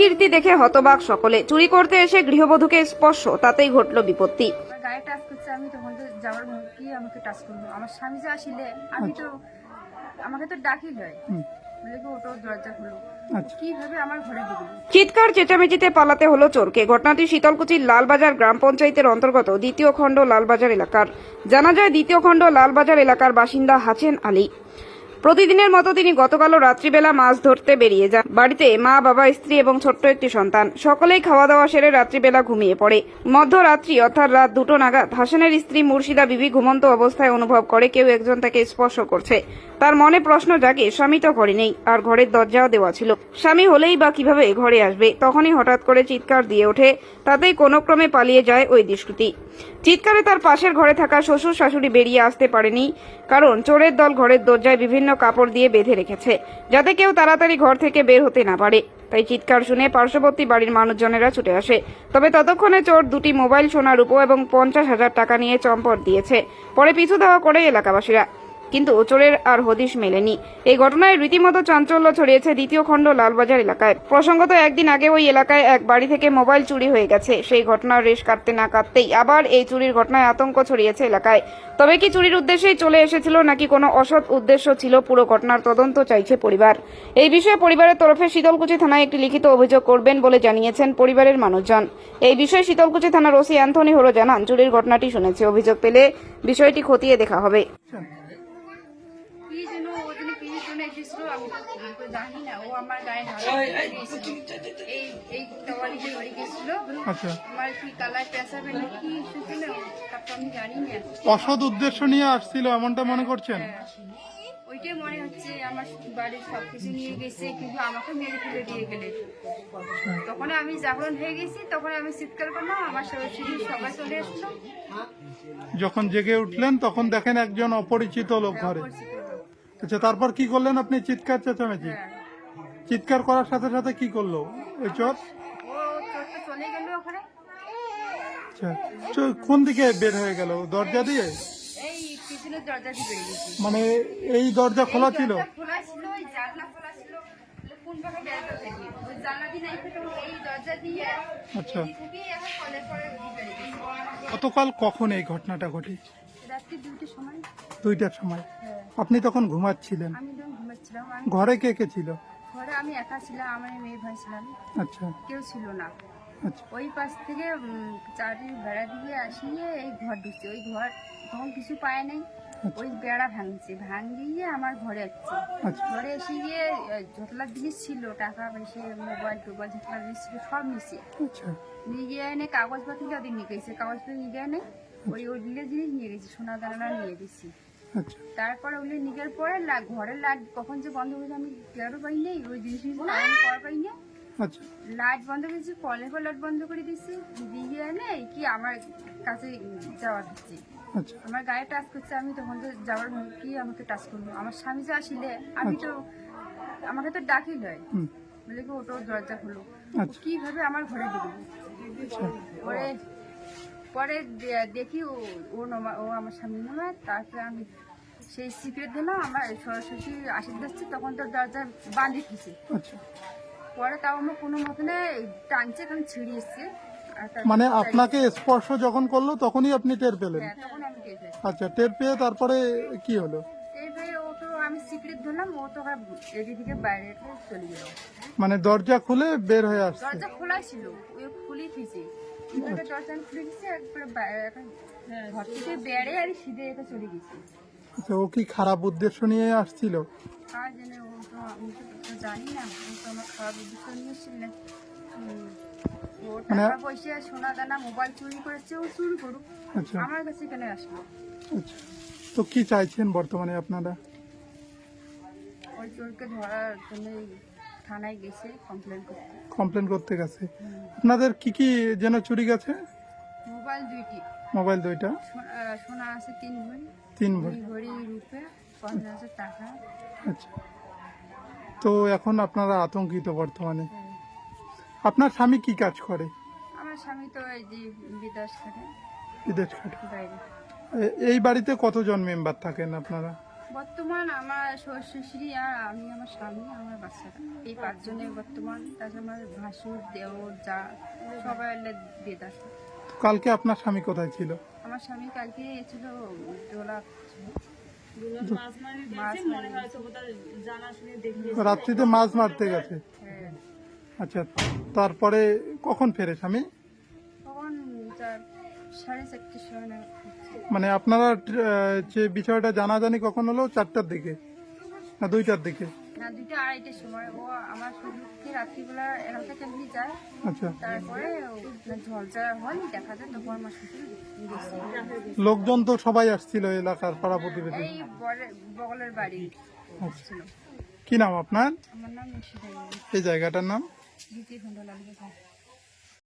কীর্তি দেখে হতবাক সকলে। চুরি করতে এসে গৃহবধূকে স্পর্শ তাতেই ঘটল বিপত্তি। আমার গায়ে টাচ করছে আমি তখন তো যাওয়ার কি আমাকে টাচ করল আমার স্বামী যে আসিলে আমি তো আমাকে তো ডাকিল হয় হুম, বলে কি ওটো দরজা খুলো। আচ্ছা। কীভাবে আমার ঘরে ঢুকলো চিৎকার চেঁচামেচিতে পালাতে হলো চোরকে। ঘটনাটি শীতলকুচির লালবাজার গ্রাম পঞ্চায়েতের অন্তর্গত দ্বিতীয় খণ্ড লালবাজার এলাকার। জানা যায় দ্বিতীয় খণ্ড লালবাজার এলাকার বাসিন্দা হাছেন আলী। প্রতিদিনের মতো তিনি গতকালও রাত্রিবেলা মাছ ধরতে বেরিয়ে যান। বাড়িতে মা, বাবা, স্ত্রী এবং ছোট্ট একটি সন্তান। সকলেই খাওয়া দাওয়া সেরে রাত্রিবেলা ঘুমিয়ে পড়ে। মধ্যরাত্রি অর্থাৎ রাত দুটো নাগাদ হাসানের স্ত্রী মুর্শিদা বিবি ঘুমন্ত অবস্থায় অনুভব করে কেউ একজন তাকে স্পর্শ করছে। তার মনে প্রশ্ন জাগে, স্বামী তো ঘরে নেই, আর ঘরের দরজাও দেওয়া ছিল। স্বামী হলেই বা কীভাবে ঘরে আসবে? তখনই হঠাৎ করে চিৎকার দিয়ে ওঠে, তাতেই কোনো ক্রমে পালিয়ে যায় ওই দুষ্কৃতী। চিৎকারে তার পাশের ঘরে থাকা শ্বশুর শাশুড়ি বেরিয়ে আসতে পারেনি, কারণ চোরের দল ঘরের দরজায় বিভিন্ন কাপড় দিয়ে বেঁধে রেখেছে, যাতে কেউ তাড়াতাড়ি ঘর থেকে বের হতে না পারে। তাই চিৎকার শুনে পার্শ্ববর্তী বাড়ির মানুষজনেরা ছুটে আসে। তবে ততক্ষণে চোর দুটি মোবাইল, সোনার রূপো এবং পঞ্চাশ হাজার টাকা নিয়ে চম্পট দিয়েছে। পরে পিছু দেওয়া করে এলাকাবাসীরা। কিন্তু চোরের আর হদিশ মেলেনি। এই ঘটনায় রীতিমতো চাঞ্চল্য ছড়িয়েছে দ্বিতীয় খণ্ড লালবাজার এলাকায়। প্রসঙ্গত, একদিন আগে ওই এলাকায় এক বাড়ি থেকে মোবাইল চুরি হয়ে গেছে। সেই ঘটনার রেশ কাটতে না কাটতেই আবার এই চুরির ঘটনায় আতঙ্ক ছড়িয়েছে এলাকায়। তবে কি চুরির উদ্দেশ্যেই চলে এসেছিল নাকি কোনো অসৎ উদ্দেশ্য ছিল, পুরো ঘটনার তদন্ত চাইছে পরিবার। এই বিষয়ে পরিবারের তরফে শীতলকুচি থানায় একটি লিখিত অভিযোগ করবেন বলে জানিয়েছেন পরিবারের মানুষজন। এই বিষয়ে শীতলকুচি থানার ওসি অ্যান্থনি হলো জানান, চুরির ঘটনাটি শুনেছে। অভিযোগ পেলে বিষয়টি খতিয়ে দেখা হবে। এসেছিল আমি জানি না ও আমার গায়ে এই এই টাওয়ারিতে ধরে গেছিল আচ্ছা। আমার কি কালার পেঁচাবে না কি এসেছিল? তারপর আমি জানি না। অসৎ উদ্দেশ্য নিয়ে আসছিল এমনটা মনে করছেন? হ্যাঁ। ওইটাই মনে হচ্ছে আমার বাড়ির সব কিছু নিয়ে গেছে কিন্তু আমাকে মেরে ফেলে দিয়ে গেলে। তখন আমি জাগরণ হয়ে গেছি তখন আমি চিৎকার করলাম আমার সবাই চলে আসলো। যখন জেগে উঠলেন তখন দেখেন একজন অপরিচিত লোক ঘরে। পরিচিত লোক। আচ্ছা তারপর কি করলেন আপনি? চিৎকার চেঁচামেচি। হ্যাঁ। চিৎকার করার সাথে সাথে কি করল? ওই চোর? আচ্ছা কোন দিকে বের হয়ে গেল? দরজা দিয়ে? মানে এই দরজা খোলা ছিল? দিয়ে আচ্ছা। গতকাল কখন এই ঘটনাটা ঘটে দুইটার সময়। আপনি তখন ঘুমাচ্ছিলেন? আমি যখন ঘুমাচ্ছিলাম আমি ঘরে কে কে ছিল? ঘরে আমি একা ছিলাম আমার মেয়ে ভাই ছিলাম। আচ্ছা। কেউ ছিল না। আচ্ছা। ওই পাশ থেকে উম, চারি বেড়া দিয়ে আসিয়ে এই ঘর ঢুকছে। ওই ঘর তখন কিছু পায় নাই। ওই বেড়া ভাঙছে। ভাঙিয়ে আমার ঘরে আসছে। আচ্ছা। ঘরে এসে গিয়ে ঝোটলার জিনিস ছিল টাকা পয়সা মোবাইল টোবাইল ঝোটলার জিনিস ছিল সব আচ্ছা। নিয়ে গিয়ে এনে কাগজপত্র যাদের নিয়ে গেছে। কাগজপত্র নিয়ে গিয়ে এনে ওই ওই জিনিস নিয়ে গেছে সোনা দানা নিয়ে গেছি। আচ্ছা তারপরে ওগুলো নিজের পরে লা- ঘরের লাইট কখন যে বন্ধ হয়েছে আমি টেরও পাই নেই ওই জিনিস আমি করা পাই না আচ্ছা। লাইট বন্ধ করেছি কলের পর লাইট বন্ধ করে দিয়েছি দিয়ে এনে কি আমার কাছে যাওয়া হচ্ছে। আচ্ছা। আমার গায়ে টাচ করছে আমি তখন তো যাওয়ার কি আমাকে টাচ করব আমার স্বামী যে আসিলে আমি তো আমাকে তো ডাকি নয় বলে কি ওটো দরজা খুলো। আচ্ছা। কীভাবে আমার ঘরে ঢুকলো আচ্ছা। পরে দেখি ও ও আমার স্বামী নমায় তারপরে আমি সেই সিক্রেট দিলাম আমার সরস্বতী আশীর্বাদ দিচ্ছে তখন তো দরজা বাঁধি দিচ্ছে আচ্ছা। পরে তাও আমার কোনো মতনে টানছে কারণ ছিঁড়ি এসছে। মানে আপনাকে স্পর্শ যখন করল তখনই আপনি টের পেলেন? হ্যাঁ, আচ্ছা টের পেয়ে তারপরে কি হলো? টের পেয়ে ও তো আমি সিক্রেট ধরলাম ও তো আবার এদিক থেকে বাইরে রেখে চলে গেল। মানে দরজা খুলে বের হয়ে আসছে? দরজা খোলাই ছিল খুলি দিয়েছে এবারে দরজা খুলে দিয়েছি একবারে ঘর থেকে বেড়ে আমি সিধে রেখে চলে গেছি। আচ্ছা ও কি খারাপ উদ্দেশ্য নিয়ে আসছিল? আর জেনে ও তো আমি তো জানি না ও তো আমার খারাপ উদ্দেশ্য নিয়ে। ও মানে- টাকা পয়সা সোনা দানা মোবাইল চুরি করেছে ও চুরি করুক। আচ্ছা। আমার কাছে কেন আসলো? আচ্ছা। তো কি চাইছেন বর্তমানে আপনারা? ওই চোরকে ধরার জন্য থানায় গেছে কমপ্লেন করতে। কমপ্লেন করতে গেছে। আপনাদের কি কি যেন চুরি গেছে? মোবাইল দুইটি। মোবাইল দুইটা। সোনা আছে তিন ভরি। তিন ভরি। ভরি রূপে পঞ্চাশ হাজার টাকা। আচ্ছা। তো এখন আপনারা আতঙ্কিত বর্তমানে। আপনার স্বামী কি কাজ করে? আমার স্বামী তো এই যে বিদেশ বিদেশ খাটে এই বাড়িতে কতজন মেম্বার থাকেন আপনারা? বর্তমান আমার শ্বশুর শাশুড়ি আর আমি আমার স্বামী আমার বাচ্চারা। এই পাঁচজনের বর্তমান তাছাড়া আমার ভাসুর দেওর যা সবাই এলে বেদ আছে কালকে আপনার স্বামী কোথায় ছিল? আমার স্বামী কালকে ছিল দোলা মাছ রাত্রিতে মাছ মারতে গেছে? হ্যাঁ। আচ্ছা তারপরে কখন ফেরে স্বামী তখন তার সাড়ে চারটের সময় নাগাদ হচ্ছে। মানে আপনারা যে বিষয়টা জানাজানি কখন হলো? চারটার দিকে না দুইটার দিকে? না দুইটা আড়াইটের সময়। ও আমার শ্বশুরকে রাত্রিবেলা এগারোটা কেমনি যায় আচ্ছা। তারপরে ঝলঝা হয় দেখা যায় তখন আমার লোকজন তো সবাই আসছিল এলাকার পাড়া প্রতিবেশী। এই বরে- বগলের বাড়ি আচ্ছা। কি নাম আপনার? আমার নাম এই জায়গাটার নাম?